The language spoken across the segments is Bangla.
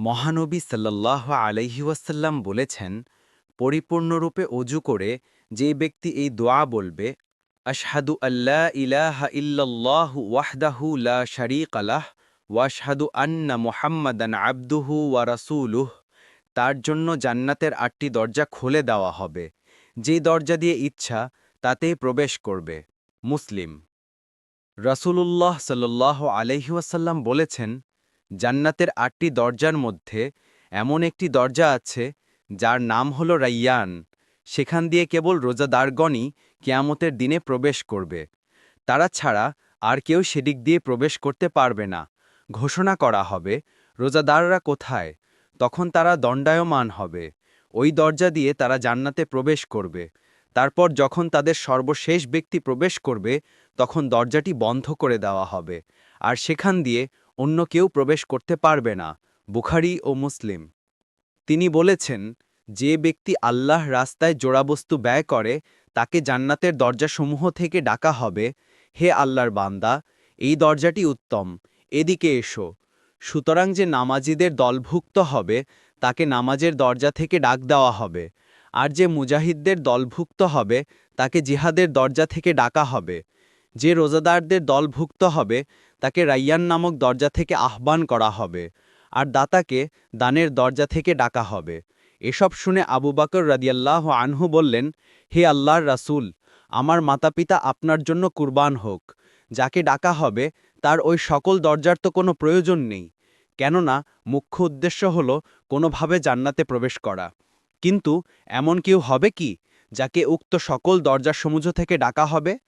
মহানবী সাল্লাহ আলহিউসাল্লাম বলেছেন, পরিপূর্ণরূপে অজু করে যে ব্যক্তি এই দোয়া বলবে, আশহাদু আল্লাহ ইলাহা ইল্লাল্লাহু ওয়াহদাহু লা শারীক আলাহ ওয়াশহাদু আন্না মুহাম্মাদান আবদুহু ওয়া রাসূলুহ তার জন্য জান্নাতের আটটি দরজা খুলে দেওয়া হবে। যে দরজা দিয়ে ইচ্ছা, তাতেই প্রবেশ করবে। মুসলিম। রাসূলুল্লাহ সাল্লাহ আলহিউসাল্লাম বলেছেন জান্নাতের আটটি দরজার মধ্যে এমন একটি দরজা আছে, যার নাম হল রাইয়ান। সেখান দিয়ে কেবল রোজাদারগণই কেয়ামতের দিনে প্রবেশ করবে। তারা ছাড়া আর কেউ সেদিক দিয়ে প্রবেশ করতে পারবে না। ঘোষণা করা হবে, রোজাদাররা কোথায়? তখন তারা দণ্ডায়মান হবে। ওই দরজা দিয়ে তারা জান্নাতে প্রবেশ করবে। তারপর যখন তাদের সর্বশেষ ব্যক্তি প্রবেশ করবে, তখন দরজাটি বন্ধ করে দেওয়া হবে। আর সেখান দিয়ে অন্য কেউ প্রবেশ করতে পারবে না, বুখারি ও মুসলিম। তিনি বলেছেন, যে ব্যক্তি আল্লাহ রাস্তায় জোড়াবস্তু ব্যয় করে, তাকে জান্নাতের দরজাসমূহ থেকে ডাকা হবে, হে আল্লাহর বান্দা, এই দরজাটি উত্তম, এদিকে এসো। সুতরাং যে নামাজিদের দলভুক্ত হবে, তাকে নামাজের দরজা থেকে ডাক দেওয়া হবে, আর যে মুজাহিদদের দলভুক্ত হবে, তাকে জিহাদের দরজা থেকে ডাকা হবে, যে রোজাদারদের দলভুক্ত হবে তাকে রাইয়ান নামক দরজা থেকে আহ্বান করা হবে আর দাতাকে দানের দরজা থেকে ডাকা হবে। এসব শুনে আবু বাকর রাদিয়াল্লাহ আনহু বললেন, হে আল্লাহর রাসূল, আমার মাতাপিতা আপনার জন্য কুরবান হোক। যাকে ডাকা হবে, তার ওই সকল দরজার তো কোনো প্রয়োজন নেই। কেননা, মুখ্য উদ্দেশ্য হল কোনোভাবে জান্নাতে প্রবেশ করা। কিন্তু এমন কেউ হবে কি, যাকে উক্ত সকল দরজার দরজাসমূহ থেকে ডাকা হবে?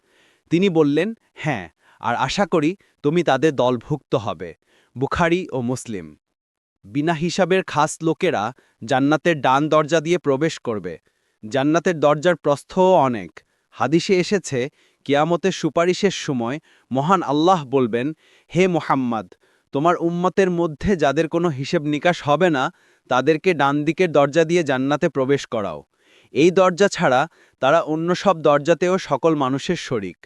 তিনি বললেন হ্যাঁ আর আশা করি তুমি তাদের দলভুক্ত হবে, বুখারি ও মুসলিম। বিনা হিসাবের খাস লোকেরা জান্নাতের ডান দরজা দিয়ে প্রবেশ করবে। জান্নাতের দরজার প্রস্থও অনেক। হাদিসে এসেছে, কিয়ামতের সুপারিশের সময় মহান আল্লাহ বলবেন, হে মোহাম্মদ, তোমার উম্মতের মধ্যে যাদের কোনো হিসেব নিকাশ হবে না, তাদেরকে ডান দিকের দরজা দিয়ে জান্নাতে প্রবেশ করাও। এই দরজা ছাড়া তারা অন্য সব দরজাতেও সকল মানুষের শরিক।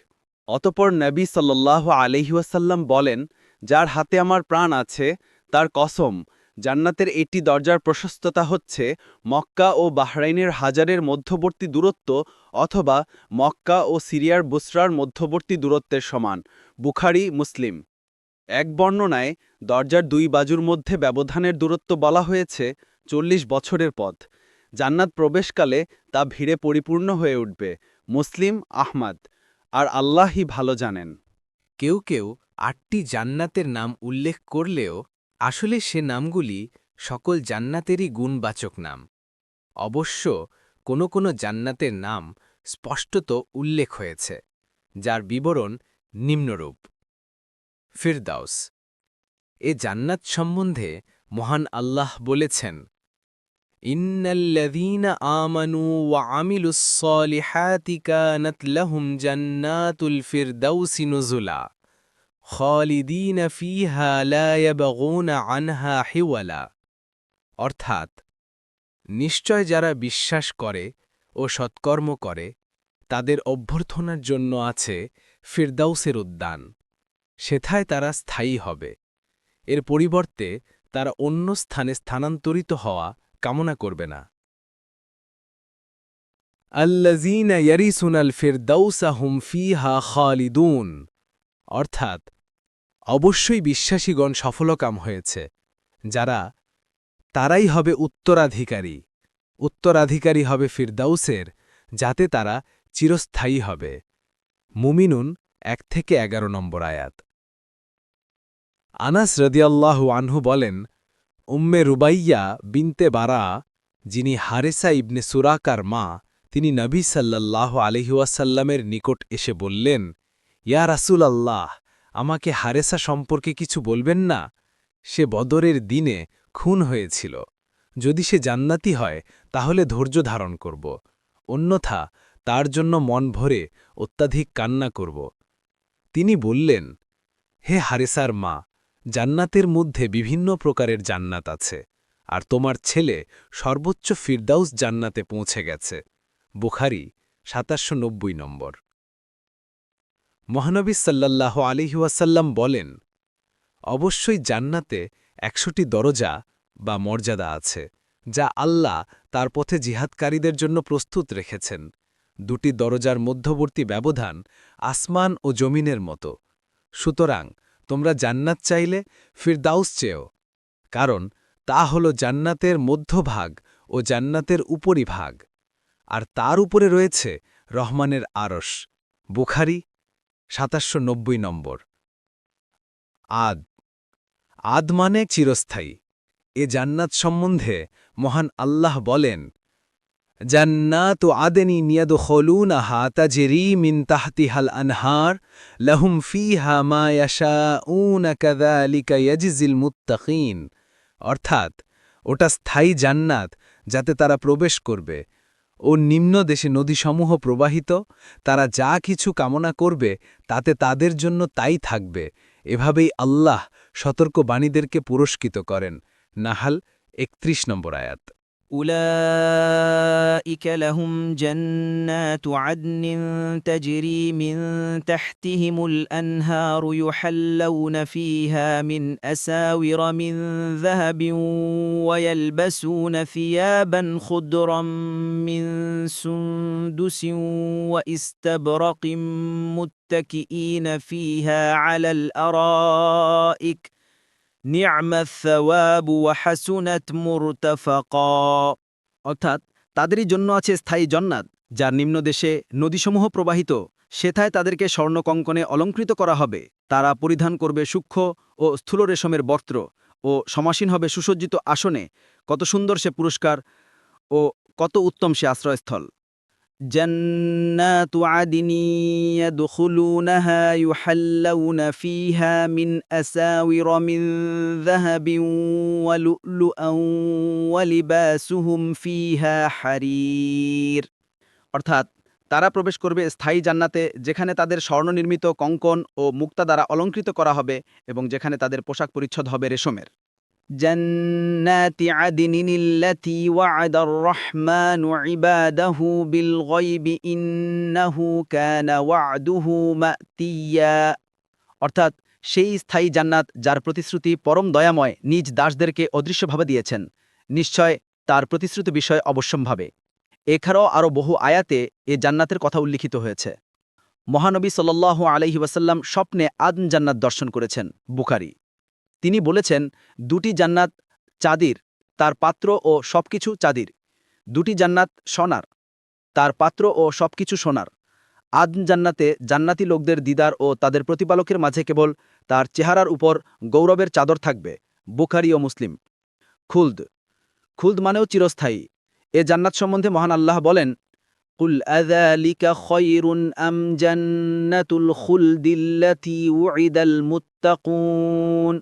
অতপর নবী সাল্লাহ আলহিউসাল্লাম বলেন, যার হাতে আমার প্রাণ আছে, তার কসম। জান্নাতের এটি দরজার প্রশস্ততা হচ্ছে মক্কা ও বাহরাইনের হাজারের মধ্যবর্তী দূরত্ব অথবা মক্কা ও সিরিয়ার বুসরার মধ্যবর্তী দূরত্বের সমান। বুখারি, মুসলিম। এক বর্ণনায়, দরজার দুই বাজুর মধ্যে ব্যবধানের দূরত্ব বলা হয়েছে চল্লিশ বছরের পথ। জান্নাত প্রবেশকালে তা ভিড়ে পরিপূর্ণ হয়ে উঠবে। মুসলিম, আহমাদ। আর আল্লাহই ভালো জানেন। কেউ কেউ আটটি জান্নাতের নাম উল্লেখ করলেও আসলে সে নামগুলি সকল জান্নাতেরই গুণবাচক নাম। অবশ্য কোনো কোনো জান্নাতের নাম স্পষ্টত উল্লেখ হয়েছে, যার বিবরণ নিম্নরূপ। ফিরদাউস, এ জান্নাত সম্বন্ধে মহান আল্লাহ বলেছেন আমানু ওয়া আমিলুস ফিহা আনহা অর্থাৎ নিশ্চয় যারা বিশ্বাস করে ও সৎকর্ম করে, তাদের অভ্যর্থনার জন্য আছে ফিরদাউসের উদ্যান। সেথায় তারা স্থায়ী হবে। এর পরিবর্তে তারা অন্য স্থানে স্থানান্তরিত হওয়া কামনা করবে না। অর্থাৎ, অবশ্যই বিশ্বাসীগণ সফলকাম হয়েছে। যারা, তারাই হবে উত্তরাধিকারী। উত্তরাধিকারী হবে ফিরদাউসের, যাতে তারা চিরস্থায়ী হবে। মুমিনুন, এক থেকে এগারো নম্বর আয়াত। আনাস রদিয়াল্লাহু আনহু বলেন উম্মে রুবাইয়া বিনতে বারা, যিনি হারেসা ইবনে সুরাকার মা, তিনি নবী সাল্লাল্লাহ আলহিউসাল্লামের নিকট এসে বললেন, ইয়া রাসুল আল্লাহ আমাকে হারেসা সম্পর্কে কিছু বলবেন না? সে বদরের দিনে খুন হয়েছিল। যদি সে জান্নাতি হয়, তাহলে ধৈর্য ধারণ করব। অন্যথা, তার জন্য মন ভরে অত্যাধিক কান্না করব। তিনি বললেন, হে হারেসার মা জান্নাতের মধ্যে বিভিন্ন প্রকারের জান্নাত আছে, আর তোমার ছেলে সর্বোচ্চ ফিরদাউস জান্নাতে পৌঁছে গেছে। বুখারি সাতাশশো নম্বর। মহানবী সাল্লাল্লাহ আলিহাসাল্লাম বলেন, অবশ্যই জান্নাতে একশোটি দরজা বা মর্যাদা আছে, যা আল্লাহ তার পথে জিহাদকারীদের জন্য প্রস্তুত রেখেছেন। দুটি দরজার মধ্যবর্তী ব্যবধান আসমান ও জমিনের মতো। সুতরাং তোমরা জান্নাত চাইলে ফিরদাউস চেয়েও কারণ তা হল জান্নাতের মধ্যভাগ ও জান্নাতের উপরিভাগ, আর তার উপরে রয়েছে রহমানের আরশ। বুখারি সাতাশশো নম্বর। আদ। আদ মানে চিরস্থায়ী। এ জান্নাত সম্বন্ধে মহান আল্লাহ বলেন জান্নাত আদেনি নিয়দ খলুনাহা তাজেরি মিন তাহতিহাল আনহার, লহুম ফিহা মা উন কাযালিকা ইয়াজজিল মুত্তাকিন। অর্থাৎ, ওটা স্থায়ী জান্নাত যাতে তারা প্রবেশ করবে। ও নিম্ন দেশে নদীসমূহ প্রবাহিত, তারা যা কিছু কামনা করবে, তাতে তাদের জন্য তাই থাকবে। এভাবেই আল্লাহ সতর্ক বাণীদেরকে পুরস্কৃত করেন। নাহাল একত্রিশ নম্বর আয়াত। أولئك لهم جنات عدن تجري من تحتهم الأنهار يحلون فيها من أساور من ذهب ويلبسون ثيابا خضرا من سندس وإستبرق متكئين فيها على الأرائك নিয়ামাবু হাসুনাত মুরতাফাকা। অর্থাৎ তাদেরই জন্য আছে স্থায়ী জন্নাত যার নিম্নদেশে নদীসমূহ প্রবাহিত, সেথায় তাদেরকে স্বর্ণকঙ্কনে অলঙ্কৃত করা হবে। তারা পরিধান করবে সূক্ষ্ম ও স্থূল রেশমের বস্ত্র ও সমাসীন হবে সুসজ্জিত আসনে। কত সুন্দর সে পুরস্কার ও কত উত্তম সে আশ্রয়স্থল। جنات عدن يدخلونها يحلون فيها من أساور من ذهب ولؤلؤا ولباسهم فيها حرير অর্থাৎ তারা প্রবেশ করবে স্থায়ী জান্নাতে যেখানে তাদের স্বর্ণনির্মিত কঙ্কন ও মুক্তা দ্বারা অলঙ্কৃত করা হবে এবং যেখানে তাদের পোশাক পরিচ্ছদ হবে রেশমের جنات عدن التي وعد الرحمن عباده بالغيب إنه كان وعده مأتيا অর্থাৎ সেই স্থায়ী জান্নাত যার প্রতিশ্রুতি পরম দয়াময় নিজ দাসদেরকে অদৃশ্যভাবে দিয়েছেন নিশ্চয় তার প্রতিশ্রুতি বিষয় অবশ্যম্ভাবে এখানেও আরও বহু আয়াতে এ জান্নাতের কথা উল্লিখিত হয়েছে মহানবী সাল্লাল্লাহু আলহি ওয়াসাল্লাম স্বপ্নে আদন জান্নাত দর্শন করেছেন বুখারি তিনি বলেছেন, দুটি জান্নাত চাঁদির, তার পাত্র ও সবকিছু চাঁদির। দুটি জান্নাত সোনার, তার পাত্র ও সবকিছু সোনার। আদ জান্নাতে জান্নাতি লোকদের দিদার ও তাদের প্রতিপালকের মাঝে কেবল তার চেহারার উপর গৌরবের চাদর থাকবে, বুখারি ও মুসলিম। খুলদ খুলদ মানেও চিরস্থায়ী। এ জান্নাত সম্বন্ধে মহান আল্লাহ বলেন, কুল আযালিকা খয়রুন আম জান্নাতুল খুলদিল্লাতি উইদাল মুত্তাকুন?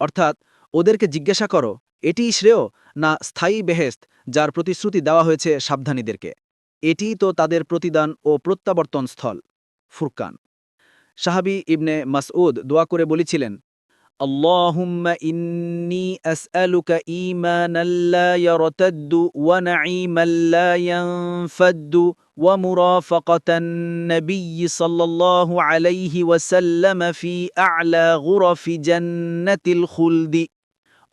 অর্থাৎ ওদেরকে জিজ্ঞাসা করো, এটিই শ্রেয় না স্থায়ী বেহেস্ত যার প্রতিশ্রুতি দেওয়া হয়েছে সাবধানীদেরকে? এটিই তো তাদের প্রতিদান ও প্রত্যাবর্তন স্থল ফুরকান। সাহাবি ইবনে মাসউদ দোয়া করে বলেছিলেন اللهم إني أسألك إيمانا لا يرتد ونعيما لا ينفد ومرافقة النبي صلى الله عليه وسلم في أعلى غرف جنة الخلد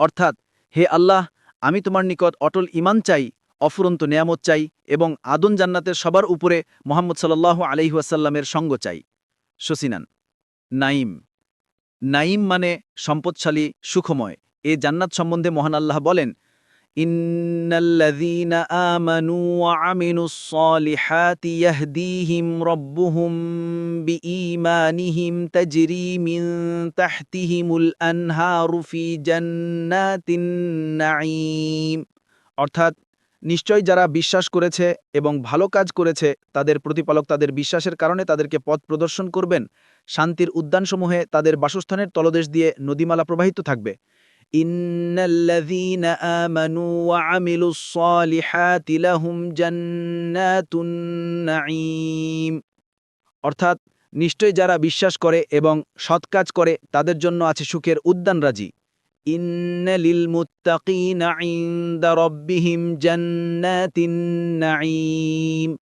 অর্থাৎ হে আল্লাহ আমি তোমার নিকট অটল ইমান চাই অফুরন্ত নেয়ামত চাই এবং আদন জান্নাতের সবার উপরে মোহাম্মদ সাল্লাহ আলহিহাসাল্লামের সঙ্গ চাই শসিনান নাইম নাইম মানে সম্পদশালী, সুখময়। এ জান্নাত সম্বন্ধে মহান আল্লাহ বলেন অর্থাৎ, নিশ্চয় যারা বিশ্বাস করেছে এবং ভালো কাজ করেছে, তাদের প্রতিপালক তাদের বিশ্বাসের কারণে তাদেরকে পথ প্রদর্শন করবেন। শান্তির উদ্যানসমূহে তাদের বাসস্থানের তলদেশ দিয়ে নদীমালা প্রবাহিত থাকবে। অর্থাৎ, নিশ্চয় যারা বিশ্বাস করে এবং সৎ কাজ করে, তাদের জন্য আছে সুখের জান্নাতিন নাঈম।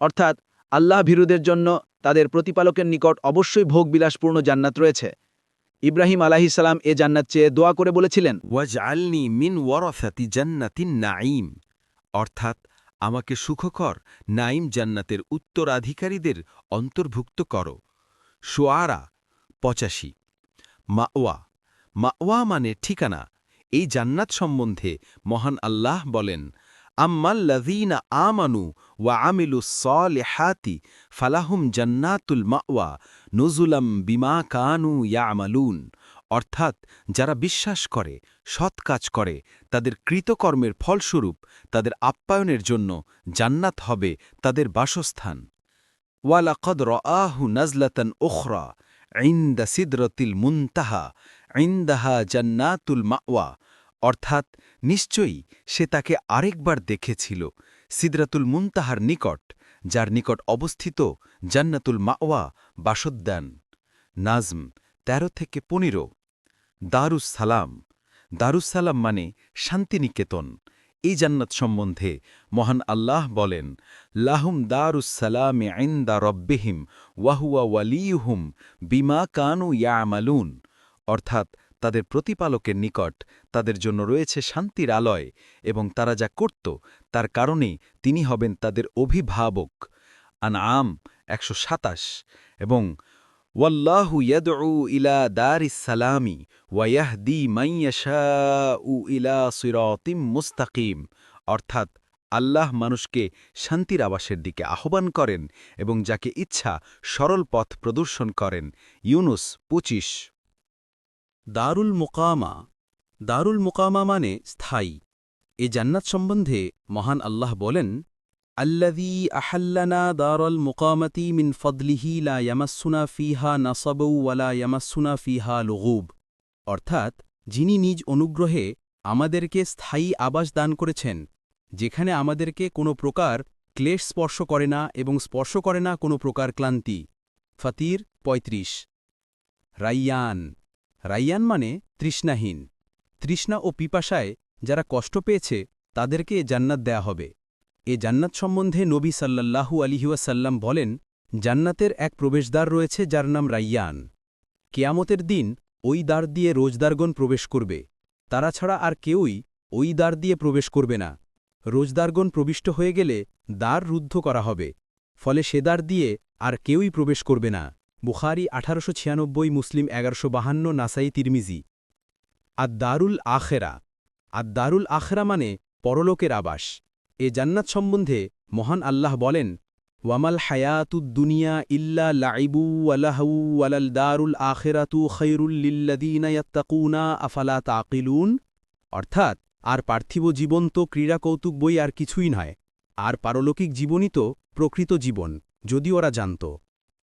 অর্থাৎ, আল্লাহ ভীরুদের জন্য তাদের প্রতিপালকের নিকট অবশ্যই ভোগবিলাসপূর্ণ জান্নাত রয়েছে। ইব্রাহিম আলাহিসাল্লাম এ জান্নাত চেয়ে দোয়া করে বলেছিলেন, ওয়াজআলনি মিন ওয়ারাসাতি জান্নাতিন নাঈম। অর্থাৎ, আমাকে সুখকর নাইম জান্নাতের উত্তরাধিকারীদের অন্তর্ভুক্ত কর। সোয়ারা পঁচাশি। মাওয়া। মাওয়া মানে ঠিকানা। এই জান্নাত সম্বন্ধে মহান আল্লাহ বলেন আম্মাল্লাযীনা আমানু ওয়া আমিলুস সলিহাতি ফালাহুম জান্নাতুল মাওয়া নুজুলাম বিমা কানু ইয়ামালুন। অর্থাৎ যারা বিশ্বাস করে, সৎ কাজ করে, তাদের কৃতকর্মের ফলস্বরূপ তাদের আপ্যায়নের জন্য জান্নাত হবে তাদের বাসস্থান। ওয়ালা ওয়ালাকদ রআহু নাজলাতান ওখরা ইন্দা সিদরতিল মুনতাহা, ইন্দাহা জান্নাতুল মাওয়া। অর্থাৎ নিশ্চয়ই সে তাকে আরেকবার দেখেছিল সিদরাতুল মুনতাহার নিকট, যার নিকট অবস্থিত জান্নাতুল মাওয়া বাসুদ্দান। নাজম ১৩ থেকে পনেরো। দারুস সালাম দারুসালাম মানে শান্তিনিকেতন। এই জান্নাত সম্বন্ধে মহান আল্লাহ বলেন, লাহুম দারুসালামে আইন্দা রব্বিহিম ওয়াহুয়া ওয়ালিউহুম বিমা কানু ইয়ামালুন। অর্থাৎ তাদের প্রতিপালকের নিকট তাদের জন্য রয়েছে শান্তির আলয় এবং তারা যা করত তার কারণেই তিনি হবেন তাদের অভিভাবক। আন আম একশো সাতাশ। এবং ওয়াল্লাহু ইয়াদউ ইলা দারিস সালামি ওয়ায়াহদি উ ইলা সিরাতিম মুস্তাকিম। অর্থাৎ আল্লাহ মানুষকে শান্তির আবাসের দিকে আহ্বান করেন এবং যাকে ইচ্ছা সরল পথ প্রদর্শন করেন। ইউনুস পঁচিশ। দারুল মোকামা। দারুল মোকামা মানে স্থায়ী। এ জান্নাত সম্বন্ধে মহান আল্লাহ বলেন, আল্লাযী আহাল্লানা দারল মোকামতি মিন ফদলিহি লা ইয়ামাসসুনা ফিহা নাসাবউ ওয়ালা ইয়ামাসসুনা ফিহা লুগুব। অর্থাৎ, যিনি নিজ অনুগ্রহে আমাদেরকে স্থায়ী আবাস দান করেছেন, যেখানে আমাদেরকে কোনো প্রকার ক্লেশ স্পর্শ করে না এবং স্পর্শ করে না কোনো প্রকার ক্লান্তি। ফতির ৩৫ রাইয়ান। রাইয়ান মানে তৃষ্ণাহীন। তৃষ্ণা ও পিপাসায় যারা কষ্ট পেয়েছে, তাদেরকে জান্নাত দেয়া হবে। এ জান্নাত সম্বন্ধে নবী সাল্লাল্লাহু আলিহাসাল্লাম বলেন, জান্নাতের এক প্রবেশদ্বার রয়েছে যার নাম রাইয়ান। কেয়ামতের দিন ওই দ্বার দিয়ে রোজদারগণ প্রবেশ করবে। তারা ছাড়া আর কেউই ওই দ্বার দিয়ে প্রবেশ করবে না। রোজদারগণ প্রবিষ্ট হয়ে গেলে দ্বার রুদ্ধ করা হবে। ফলে সে দ্বার দিয়ে আর কেউই প্রবেশ করবে না। বুখারি আঠারোশো ছিয়ানব্বই, মুসলিম এগারোশো বাহান্ন, নাসাই তিরমিজি। আদ্দারুল আখেরা। আদ্দারুল আখেরা মানে পরলোকের আবাস। এ জান্নাত সম্বন্ধে মহান আল্লাহ বলেন, ওয়ামাল হায়াতুদ দুনিয়া ইল্লা লাইবু ওয়ালাহু ওয়ালাল দারুল আখেরাতু খৈরুল লিল্লাদিনা ইয়াত্তাকুনা, আফালা তাকিলুন অর্থাৎ, আর পার্থিব জীবন তো ক্রীড়া কৌতুক বই আর কিছুই নয়, আর পারলৌকিক জীবনই তো প্রকৃত জীবন, যদি ওরা জানত।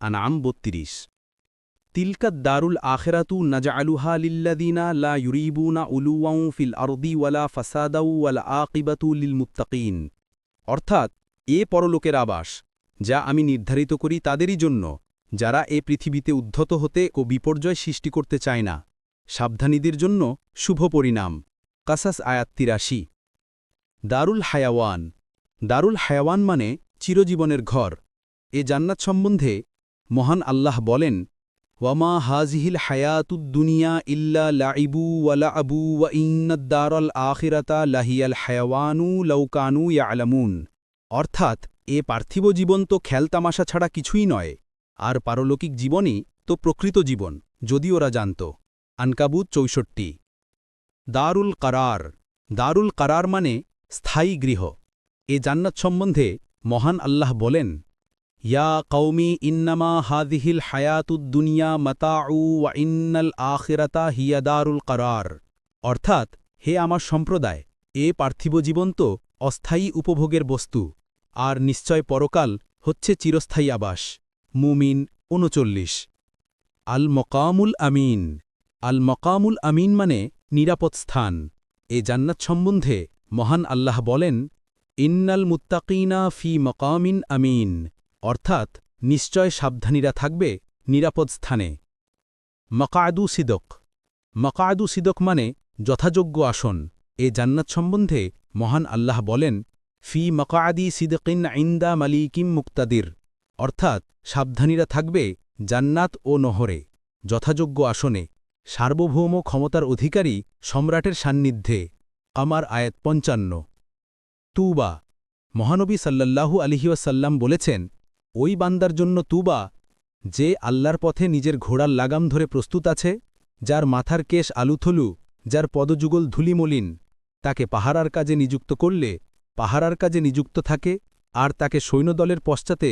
আনাম বত্রিশ। তিলকাত দারুল আখেরাতু নাজআলুহা লিল্লাদিনা লা ইউরিবুনা উলুওয়াউ ফিল আরদি ওয়ালা ফাসাদাউ ওয়ালা আকিবাতু লিল মুত্তাকিন। অর্থাৎ, এ পরলোকের আবাস, যা আমি নির্ধারিত করি তাদেরই জন্য, যারা এ পৃথিবীতে উদ্ধত হতে ও বিপর্যয় সৃষ্টি করতে চায় না। সাবধানীদের জন্য শুভ পরিণাম। কাসাস আয়াত তিরাশি। দারুল হায়াওয়ান। দারুল হায়াওয়ান মানে চিরজীবনের ঘর। এ জান্নাত সম্বন্ধে মহান আল্লাহ বলেন, ওয়ামা হাজিহিল হায়াতুদ্দুনিয়া ইল্লা লাইবু ওয়ালা আবু ওয়া ইন্নদ্দারল আখিরাতা লাহিয়াল হায়াওয়ানু লৌকানু ইয়ালামুন। অর্থাৎ, এ পার্থিব জীবন তো খেলতামাশা ছাড়া কিছুই নয়, আর পারলৌকিক জীবনই তো প্রকৃত জীবন যদি ওরা জানত। আনকাবুত চৌষট্টি। দারুল কারার। দারুল কারার মানে স্থায়ী গৃহ। এ জান্নাত সম্বন্ধে মহান আল্লাহ বলেন ইয়া কৌমি ইন্নামা হাদিহিল হায়াতুদ্দুনিয়া মাতাউ ওয়া ইন্নাল আখিরাতা হিয়াদারুল কারার। অর্থাৎ, হে আমার সম্প্রদায়, এ পার্থিব জীবন তো অস্থায়ী উপভোগের বস্তু, আর নিশ্চয় পরকাল হচ্ছে চিরস্থায়ী আবাস। মুমিন উনচল্লিশ। আল মকামুল আমিন। আল মকামুল আমিন মানে নিরাপদ স্থান। এ জান্নাত সম্বন্ধে মহান আল্লাহ বলেন, ইন্নাল মুত্তাকিনা ফি মকামিন আমিন। অর্থাৎ, নিশ্চয় সাবধানীরা থাকবে নিরাপদ স্থানে। মকাদু সিদক। মকাদু সিদক মানে যথাযোগ্য আসন। এ জান্নাত সম্বন্ধে মহান আল্লাহ বলেন, ফি মকাদি সিদকিন ইন্দা মালিকিম মুক্তাদির। অর্থাৎ, সাবধানীরা থাকবে জান্নাত ও নহরে, যথাযোগ্য আসনে। সার্বভৌম ক্ষমতার অধিকারী সম্রাটের সান্নিধ্যে। আমার আয়াত পঞ্চান্ন। তুবা। মহানবী সাল্লাল্লাহু আলিহাসাল্লাম বলেছেন ওই বান্দার জন্য তুবা, যে আল্লাহর পথে নিজের ঘোড়ার লাগাম ধরে প্রস্তুত আছে, যার মাথার কেশ আলুথলু, যার পদযুগল ধুলিমলিন, তাকে পাহারার কাজে নিযুক্ত করলে, পাহারার কাজে নিযুক্ত থাকে, আর তাকে সৈন্যদলের পশ্চাতে,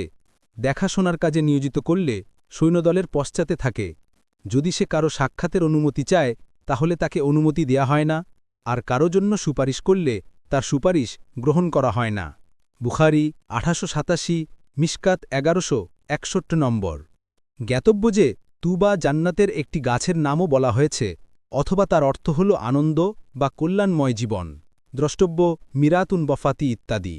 দেখাশোনার কাজে নিয়োজিত করলে, সৈন্যদলের পশ্চাতে থাকে। যদি সে কারও সাক্ষাতের অনুমতি চায়, তাহলে তাকে অনুমতি দেয়া হয় না, আর কারও জন্য সুপারিশ করলে, তার সুপারিশ গ্রহণ করা হয় না। বুখারি আঠাশো সাতাশি মিসকাত এগারোশো একষট্টি নম্বর। জ্ঞাতব্য যে তুবা জান্নাতের একটি গাছের নামও বলা হয়েছে, অথবা তার অর্থ হল আনন্দ বা কল্যাণময় জীবন, দ্রষ্টব্য মিরাতুন বফাতি ইত্যাদি।